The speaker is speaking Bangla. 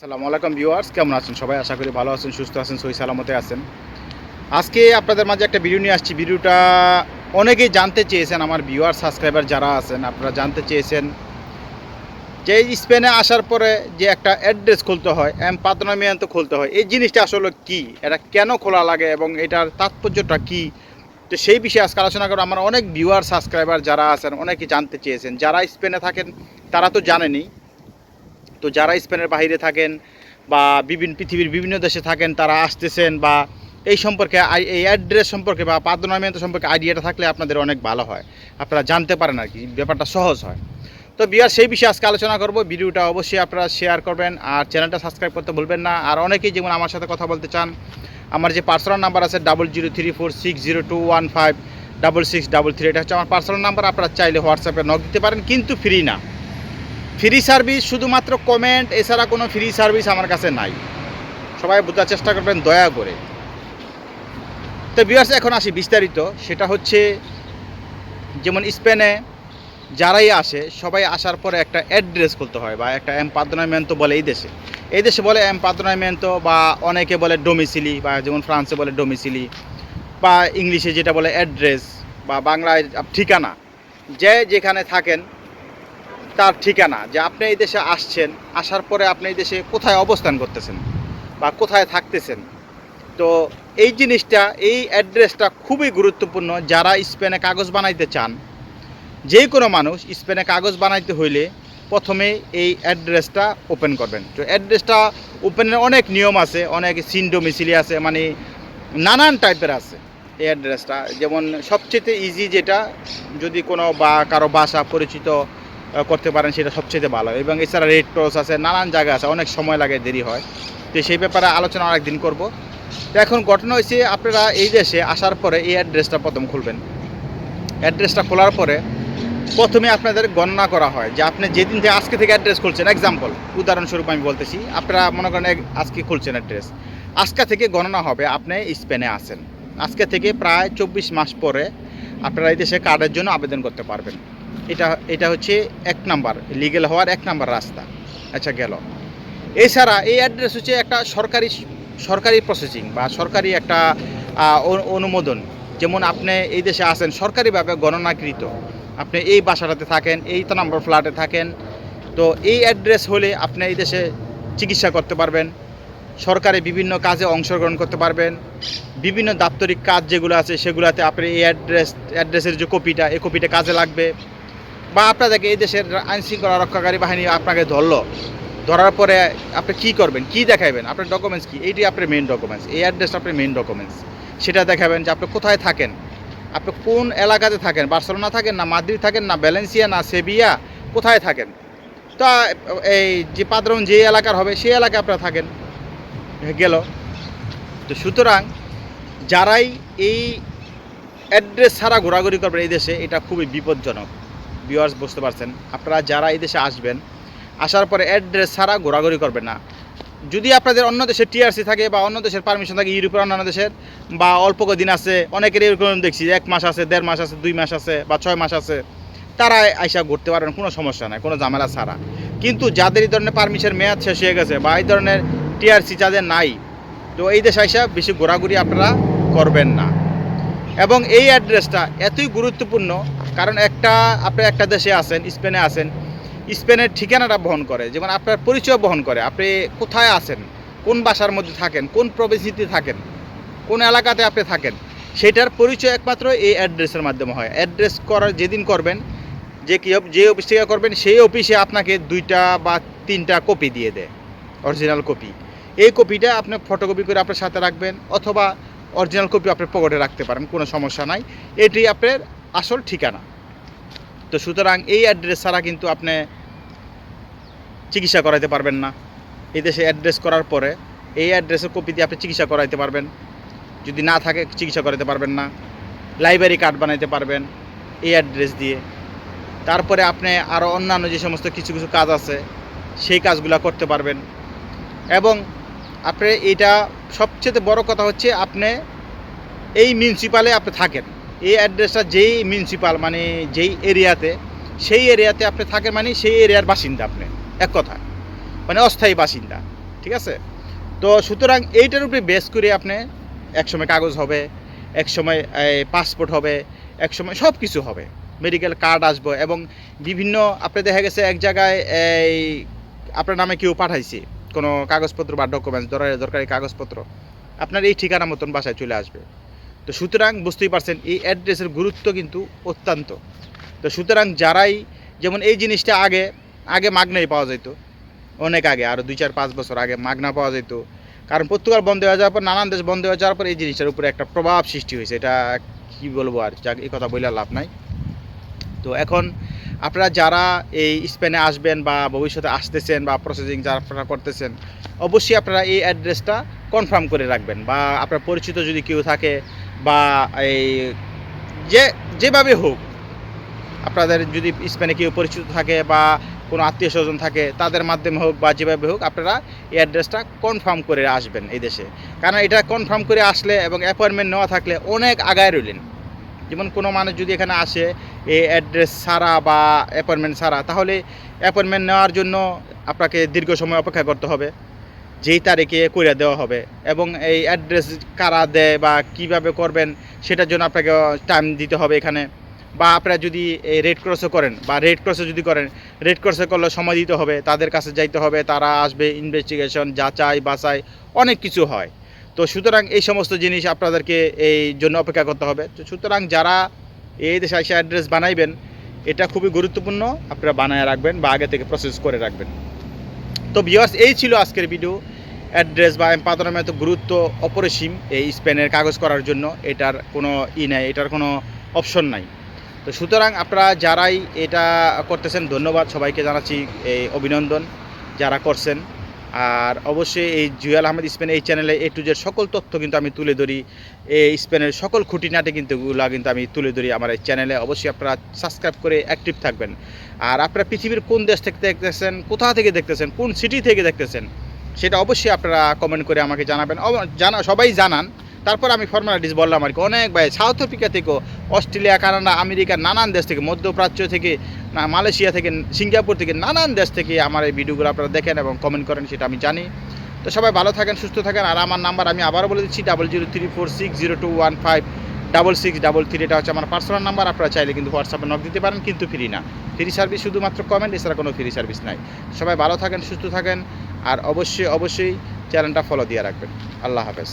আসসালামু আলাইকুম ভিউয়ার্স, কেমন আছেন সবাই? আশা করি ভালো আছেন, সুস্থ আছেন, সহি সালামতে আছেন। আজকে আপনাদের মাঝে একটা ভিডিও নিয়ে আসছি। ভিডিওটা অনেকেই জানতে চেয়েছেন, আমার ভিউয়ার সাবস্ক্রাইবার যারা আছেন, আপনারা জানতে চেয়েছেন যে স্পেনে আসার পরে যে একটা অ্যাড্রেস খুলতে হয় এম পাতনামিয়ান্ত খুলতে হয়, এই জিনিসটা আসলে কি? এটা কেন খোলা লাগে এবং এটার তাৎপর্যটা কি? তো সেই বিষয়ে আজকে আলোচনা করব। আমার অনেক ভিউয়ার সাবস্ক্রাইবার যারা আছেন, অনেকেই জানতে চেয়েছেন। যারা স্পেনে থাকেন, তারা তো জানেনই। তো যারা স্পেনের বাইরে থাকেন বা বিভিন্ন পৃথিবীর বিভিন্ন দেশে থাকেন, তারা আসতেছেন বা এই সম্পর্কে এই অ্যাড্রেস সম্পর্কে বা পাদনামিয়ন্ত সম্পর্কে আইডিয়াটা থাকলে আপনাদের অনেক ভালো হয়। আপনারা জানতে পারেন আর কি ব্যাপারটা সহজ হয়। তো বিয়ার সেই বিষয়ে আজকে আলোচনা করব। ভিডিওটা অবশ্যই আপনারা শেয়ার করবেন আর চ্যানেলটা সাবস্ক্রাইব করতে ভুলবেন না। আর অনেকেই যেমন আমার সাথে কথা বলতে চান, আমার যে পার্সোনাল নাম্বার আছে double zero three four six zero two one five double six double three এটা হচ্ছে আমার পার্সোনাল নাম্বার। আপনারা চাইলে হোয়াটসঅ্যাপে নক দিতে পারেন, কিন্তু ফ্রি না। ফ্রি সার্ভিস, শুধুমাত্র কমেন্ট এছাড়া কোনো ফ্রি সার্ভিস আমার কাছে নাই। সবাই বোঝার চেষ্টা করবেন, দয়া করে। তো বিয়ার্স এখন আসি বিস্তারিত। সেটা হচ্ছে, যেমন স্পেনে যারাই আসে, সবাই আসার পরে একটা অ্যাড্রেস খুলতে হয়, বা একটা এম পাদনামেন্তো বলে এই দেশে। এই দেশে বলে এম পাদনামেন্তো বা অনেকে বলে ডোমিসিলি বা যেমন ফ্রান্সে বলে ডোমিসিলি বা ইংলিশে যেটা বলে অ্যাড্রেস বা বাংলায় ঠিকানা। যে যেখানে থাকেন তার ঠিকানা যে আপনি এই দেশে আসছেন, আসার পরে আপনি এই দেশে কোথায় অবস্থান করতেছেন বা কোথায় থাকতেছেন? তো এই জিনিসটা, এই অ্যাড্রেসটা খুবই গুরুত্বপূর্ণ যারা স্পেনে কাগজ বানাইতে চান। যে কোনো মানুষ স্পেনে কাগজ বানাইতে হইলে প্রথমে এই অ্যাড্রেসটা ওপেন করবেন। তো অ্যাড্রেসটা ওপেনের অনেক নিয়ম আছে, অনেক সিনডোমিসিলি আছে মানে নানান টাইপের আছে এই অ্যাড্রেসটা। যেমন সবচেয়ে ইজি যেটা, যদি কোনো বা কারও বাসা পরিচিত করতে পারেন, সেটা সবচেয়ে ভালো। এবং এছাড়া রেড ক্রস আছে, নানান জায়গা আছে, অনেক সময় লাগে, দেরি হয়। তো সেই ব্যাপারে আলোচনা আরেকদিন করব। তো এখন ঘটনা হয়েছে আপনারা এই দেশে আসার পরে এই অ্যাড্রেসটা প্রথম খুলবেন। অ্যাড্রেসটা খোলার পরে প্রথমে আপনাদের গণনা করা হয়। যে আপনি যেদিন থেকে আজকে থেকে অ্যাড্রেস খুলছেন এক্সাম্পল উদাহরণস্বরূপ আমি বলতেছি, আপনারা মনে করেন আজকে খুলছেন অ্যাড্রেস। আজকে থেকে গণনা হবে, আপনি স্পেনে আসেন আজকে থেকে প্রায় চব্বিশ মাস পরে আপনারা এই দেশে কার্ডের জন্য আবেদন করতে পারবেন। এটা এটা হচ্ছে এক নাম্বার লিগেল হওয়ার এক নাম্বার রাস্তা। আচ্ছা গেল। এছাড়া এই অ্যাড্রেস হচ্ছে একটা সরকারি সরকারি প্রসেসিং বা সরকারি একটা অনুমোদন। যেমন আপনি এই দেশে আসেন সরকারিভাবে গণনাকৃত। আপনি এই বাসাটাতে থাকেন, এই তো নাম্বার ফ্ল্যাটে থাকেন। তো এই অ্যাড্রেস হলে আপনি এই দেশে চিকিৎসা করতে পারবেন। সরকারি বিভিন্ন কাজে অংশগ্রহণ করতে পারবেন। বিভিন্ন দাপ্তরিক কাজ যেগুলো আছে, সেগুলোতে আপনি এই অ্যাড্রেস অ্যাড্রেসের যে কপিটা এই কপিটা কাজে লাগবে। বা আপনাদেরকে এই দেশের আইন শৃঙ্খলা রক্ষাকারী বাহিনী আপনাকে ধরলো, ধরার পরে আপনি কি করবেন? কি দেখাবেন আপনার ডকুমেন্টস কি? এইটি আপনার মেন ডকুমেন্টস এই অ্যাড্রেস আপনার মেন ডকুমেন্টস সেটা দেখাবেন যে আপনি কোথায় থাকেন। আপনি কোন এলাকাতে থাকেন? বার্সেলোনা থাকেন না মাদ্রিদ থাকেন না ব্যালেন্সিয়া না সেভিয়া? কোথায় থাকেন? তা এই যে পাদ্রন যে এলাকার হবে, সেই এলাকায় আপনারা থাকেন। গেল। তো সুতরাং যারাই এই অ্যাড্রেস ছাড়া ঘোরাঘুরি করবেন এই দেশে, এটা খুবই বিপজ্জনক। ভিউয়ার্স বুঝতে পারছেন। আপনারা যারা এই দেশে আসবেন, আসার পরে অ্যাড্রেস ছাড়া ঘোরাঘুরি করবেন না। যদি আপনাদের অন্য দেশের টিআরসি থাকে বা অন্য দেশের পারমিশন থাকে ইউরোপের অন্যান্য দেশের, বা অল্প দিন আছে, অনেকের এরকম দেখছি এক মাস আছে, দেড় মাস আছে, দুই মাস আছে, বা ছয় মাস আছে, তারা আইসা ঘুরতে পারবেন, কোনো সমস্যা নাই, কোনো ঝামেলা ছাড়া। কিন্তু যাদের এই ধরনের পারমিশন মেয়াদ শেষ হয়ে গেছে, বা এই ধরনের টিআরসি যাদের নাই, তো এই দেশে আইসা বেশি ঘোরাঘুরি আপনারা করবেন না। এবং এই অ্যাড্রেসটা এতই গুরুত্বপূর্ণ কারণ একটা, আপনি একটা দেশে আছেন, স্পেনে আছেন, স্পেনের ঠিকানাটা বহন করে, যেমন আপনার পরিচয় বহন করে, আপনি কোথায় আছেন, কোন বাসার মধ্যে থাকেন, কোন প্রবেশিতে থাকেন, কোন এলাকাতে আপনি থাকেন, সেটার পরিচয় একমাত্র এই অ্যাড্রেসের মাধ্যমে হয়। অ্যাড্রেস করার যেদিন করবেন, যে কি যে অফিস থেকে করবেন, সেই অফিসে আপনাকে দুইটা বা তিনটা কপি দিয়ে দেয়, অরিজিনাল কপি। এই কপিটা আপনি ফটোকপি করে আপনার সাথে রাখবেন, অথবা অরিজিনাল কপি আপনি পকেটে রাখতে পারেন, কোনো সমস্যা নাই। এটি আপনার আসল ঠিকানা। তো সুতরাং এই অ্যাড্রেস ছাড়া কিন্তু আপনি চিকিৎসা করাইতে পারবেন না। এই দেশে অ্যাড্রেস করার পরে এই অ্যাড্রেসের কপি দিয়ে আপনি চিকিৎসা করাইতে পারবেন। যদি না থাকে, চিকিৎসা করাতে পারবেন না। লাইব্রেরি কার্ড বানাইতে পারবেন এই অ্যাড্রেস দিয়ে। তারপরে আপনি আরও অন্যান্য যে সমস্ত কিছু কিছু কাজ আছে, সেই কাজগুলো করতে পারবেন। এবং আপনি এটা সবচেয়ে বড় কথা হচ্ছে, আপনি এই মিউনিসিপালে আপনি থাকেন। এই অ্যাড্রেসটা যেই মিউনিসিপাল মানে যেই এরিয়াতে, সেই এরিয়াতে আপনি থাকেন মানে সেই এরিয়ার বাসিন্দা আপনি, এক কথা। মানে অস্থায়ী বাসিন্দা, ঠিক আছে? তো সুতরাং এইটার উপরে বেস করে আপনি একসময় কাগজ হবে, একসময় পাসপোর্ট হবে, একসময় সব কিছু হবে। মেডিকেল কার্ড আসবে এবং বিভিন্ন, আপনি দেখা গেছে এক জায়গায়, এই, আপনার নামে কেউ পাঠাইছে, কোনো কাগজপত্র বা ডকুমেন্টস দরকারি কাগজপত্র, আপনার এই ঠিকানা মতন বাসায় চলে আসবে। তো সুতরাং বুঝতেই পারছেন, এই অ্যাড্রেসের গুরুত্ব কিন্তু অত্যন্ত। তো সুতরাং যারাই, যেমন এই জিনিসটা আগে আগে মাগনাই পাওয়া যেত অনেক আগে আরও দুই চার পাঁচ বছর আগে মাগনা পাওয়া যেত কারণ পর্তুগাল বন্ধ হয়ে যাওয়ার পর, নানান দেশ বন্ধ হয়ে যাওয়ার পর এই জিনিসটার উপরে একটা প্রভাব সৃষ্টি হয়েছে। এটা কি বলব আর, যাক, এই কথা বললে লাভ নাই। তো এখন আপনারা যারা এই স্পেনে আসবেন বা ভবিষ্যতে আসতেছেন বা প্রসেসিং যারা আপনারা করতেছেন, অবশ্যই আপনারা এই অ্যাড্রেসটা কনফার্ম করে রাখবেন বা আপনার পরিচিত যদি কেউ থাকে বা এই যে, যেভাবে হোক, আপনাদের যদি স্পেনে কেউ পরিচিত থাকে বা কোনো আত্মীয় স্বজন থাকে, তাদের মাধ্যমে হোক বা যেভাবে হোক, আপনারা এই অ্যাড্রেসটা কনফার্ম করে আসবেন এই দেশে। কারণ এটা কনফার্ম করে আসলে এবং অ্যাপয়েন্টমেন্ট নেওয়া থাকলে অনেক আগায় রইলেন। যেমন কোনো মানুষ যদি এখানে আসে, এই অ্যাড্রেস ছাড়া বা অ্যাপয়েন্টমেন্ট ছাড়া, তাহলে অ্যাপয়েন্টমেন্ট নেওয়ার জন্য আপনাকে দীর্ঘ সময় অপেক্ষা করতে হবে। যেই তারিখে করে দেওয়া হবে এবং এই অ্যাড্রেস কারা দেয় বা কীভাবে করবেন সেটার জন্য আপনাকে টাইম দিতে হবে এখানে। বা আপনারা যদি এই রেড ক্রসও করেন বা রেড ক্রসে যদি করেন রেড ক্রসে করলে সময় দিতে হবে, তাদের কাছে যাইতে হবে, তারা আসবে ইনভেস্টিগেশন যাচাই, বাছাই, অনেক কিছু হয়। তো সুতরাং এই সমস্ত জিনিস আপনাদেরকে এই জন্য অপেক্ষা করতে হবে। তো সুতরাং যারা এই দেশে এসে অ্যাড্রেস বানাইবেন, এটা খুবই গুরুত্বপূর্ণ, আপনারা বানায় রাখবেন বা আগে থেকে প্রসেস করে রাখবেন। তো ভিওয়ার্স এই ছিল আজকের ভিডিও অ্যাড্রেস বা এম্পাতনামে এত গুরুত্ব অপরিসীম এই স্পেনের কাগজ করার জন্য। এটার কোনো ই নেই, এটার কোনো অপশন নাই। তো সুতরাং আপনারা যারাই এটা করতেছেন, ধন্যবাদ। সবাইকে জানাচ্ছি এই অভিনন্দন যারা করছেন। আর অবশ্যই এই জুয়াল আহমেদ স্পেন এই চ্যানেলে এ টু জেড সকল তথ্য কিন্তু আমি তুলে ধরি। এই স্পেনের সকল খুঁটিনাটি কিন্তু কিন্তু আমি তুলে ধরি আমার এই চ্যানেলে। অবশ্যই আপনারা সাবস্ক্রাইব করে অ্যাক্টিভ থাকবেন। আর আপনারা পৃথিবীর কোন দেশ থেকে দেখতেছেন, কোথা থেকে দেখতেছেন, কোন সিটি থেকে দেখতেছেন, সেটা অবশ্যই আপনারা কমেন্ট করে আমাকে জানাবেন। জানা সবাই জানান। তারপর আমি ফর্মালিটিস বললাম আর কি। অনেক ভাই সাউথ আফ্রিকা থেকেও অস্ট্রেলিয়া কানাডা আমেরিকা নানান দেশ থেকে, মধ্যপ্রাচ্য থেকে মালয়েশিয়া থেকে, সিঙ্গাপুর থেকে, নানান দেশ থেকে আমার এই ভিডিওগুলো আপনারা দেখেন এবং কমেন্ট করেন, সেটা আমি জানি। তো সবাই ভালো থাকেন, সুস্থ থাকেন, আর আমার নাম্বার আমি আবারও বলে দিচ্ছি double zero three four six zero two one five double six double three এটা হচ্ছে আমার পার্সোনাল নাম্বার আপনারা চাইলে কিন্তু হোয়াটসঅ্যাপে নক দিতে পারেন, কিন্তু ফ্রি না। ফ্রি সার্ভিস শুধুমাত্র কমেন্ট এছাড়া কোনো ফ্রি সার্ভিস নাই। সবাই ভালো থাকেন, সুস্থ থাকেন, আর অবশ্যই অবশ্যই চ্যানেলটা ফলো দিয়ে রাখবেন। আল্লাহ হাফেজ।